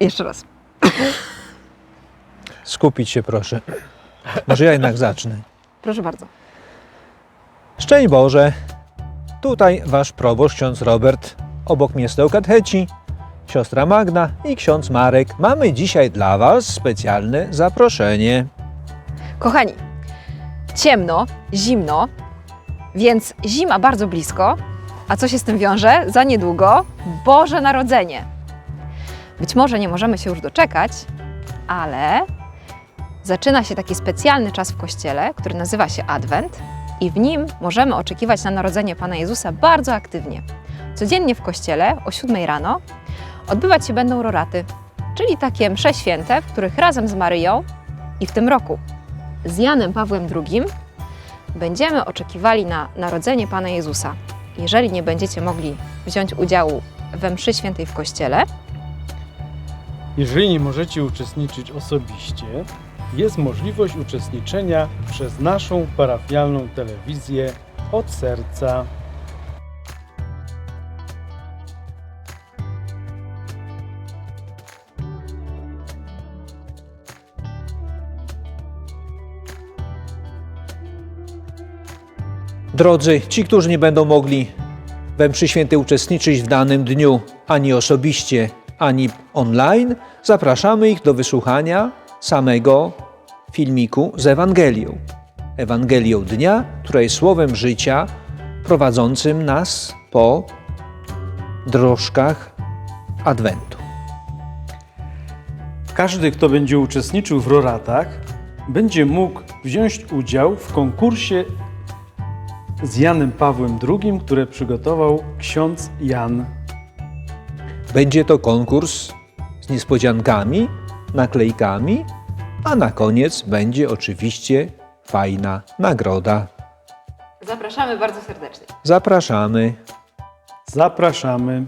Jeszcze raz. Skupić się proszę. Może ja jednak zacznę. Proszę bardzo. Szczęść Boże! Tutaj wasz proboszcz, ksiądz Robert. Obok mnie stoją katecheci, siostra Magda i ksiądz Marek. Mamy dzisiaj dla was specjalne zaproszenie. Kochani, ciemno, zimno, więc zima bardzo blisko. A co się z tym wiąże? Za niedługo Boże Narodzenie. Być może nie możemy się już doczekać, ale zaczyna się taki specjalny czas w Kościele, który nazywa się Adwent i w nim możemy oczekiwać na narodzenie Pana Jezusa bardzo aktywnie. Codziennie w Kościele o 7 rano odbywać się będą roraty, czyli takie msze święte, w których razem z Maryją i w tym roku z Janem Pawłem II będziemy oczekiwali na narodzenie Pana Jezusa. Jeżeli nie będziecie mogli wziąć udziału we mszy świętej w Kościele, Jeżeli nie możecie uczestniczyć osobiście, jest możliwość uczestniczenia przez naszą parafialną telewizję od serca. Drodzy, ci, którzy nie będą mogli we mszy świętej uczestniczyć w danym dniu ani osobiście, ani online, zapraszamy ich do wysłuchania samego filmiku z Ewangelią. Ewangelią dnia, która jest słowem życia prowadzącym nas po drożkach Adwentu. Każdy, kto będzie uczestniczył w roratach, będzie mógł wziąć udział w konkursie z Janem Pawłem II, które przygotował ksiądz Jan. Będzie to konkurs z niespodziankami, naklejkami, a na koniec będzie oczywiście fajna nagroda. zapraszamy bardzo serdecznie. Zapraszamy. Zapraszamy.